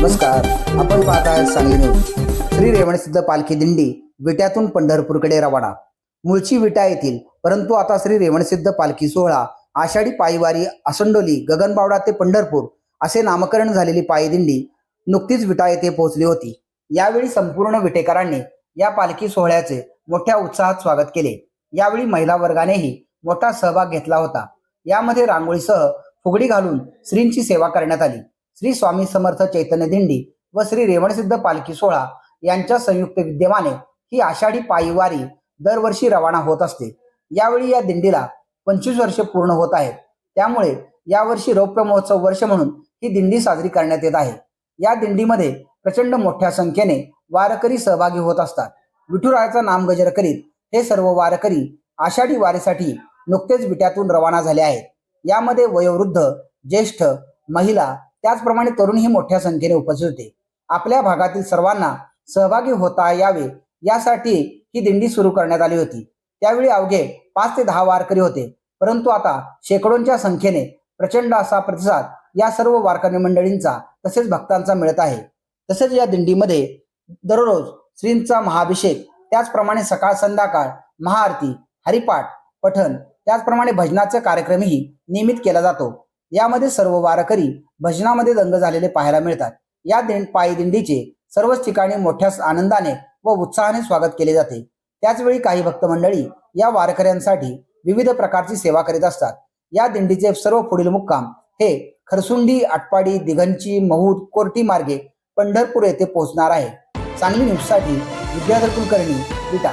पाहताय सांगली न्यूज. श्री रेवणसिद्ध पालखी दिंडी विट्यातून पंढरपूरकडे रवाना मूळची विटा येथील परंतु आता श्री रेवणसिद्ध पालखी सोहळा आषाढी पायीवारी असंडोली गगनबावडा ते पंढरपूर असे नामकरण झालेली पायी दिंडी नुकतीच विटा येथे पोहोचली होती. यावेळी संपूर्ण विटेकरांनी या पालखी सोहळ्याचे मोठ्या उत्साहात स्वागत केले. यावेळी महिला वर्गानेही मोठा सहभाग घेतला होता. यामध्ये रांगोळीसह फुगडी घालून श्रींची सेवा करण्यात आली. श्री स्वामी समर्थ चैतन्य दिंडी व श्री रेवणसिद्ध पालखी सोहळा यांच्या संयुक्त विद्यमाने ही आषाढी पायी वारी दरवर्षी रवाना होत असते. यावेळी या दिंडीला पंचवीस वर्षे पूर्ण होत आहेत. त्यामुळे यावर्षी रौप्य महोत्सव वर्ष म्हणून ही दिंडी साजरी करण्यात येत आहे. या दिंडीमध्ये प्रचंड मोठ्या संख्येने वारकरी सहभागी होत असतात. विठुरायाचा नामगजर करीत हे सर्व वारकरी आषाढी वारीसाठी नुकतेच विट्यातून रवाना झाले आहेत. यामध्ये वयोवृद्ध ज्येष्ठ महिला त्याचप्रमाणे तरुणही मोठ्या संख्येने उपस्थित होते. आपल्या भागातील सर्वांना सहभागी होता यावे यासाठी ही दिंडी सुरू करण्यात आली होती. त्यावेळी अवघे पाच ते दहा वारकरी होते. परंतु आता शेकडोंच्या संख्येने प्रचंड असा प्रतिसाद या सर्व वारकरी मंडळींचा तसेच भक्तांचा मिळत आहे. तसेच या दिंडीमध्ये दररोज श्रींचा महाभिषेक त्याचप्रमाणे सकाळ संध्याकाळ महाआरती हरिपाठ पठण त्याचप्रमाणे भजनाचा कार्यक्रमही नियमित केला जातो. यामध्ये सर्व वारकरी भजनामध्ये दंग झालेले पाहायला मिळतात. या दिंड पायी दिंडीचे सर्वच ठिकाणी मोठ्या आनंदाने व उत्साहाने स्वागत केले जाते. त्याचवेळी काही भक्त मंडळी या वारकऱ्यांसाठी विविध प्रकारची सेवा करीत असतात. या दिंडीचे सर्व पुढील मुक्काम हे खरसुंडी आटपाडी दिघंची महूद कोर्टी मार्गे पंढरपूर येथे पोहोचणार आहे. सांगली न्यूजसाठी विद्याधर कुलकर्णी विटा.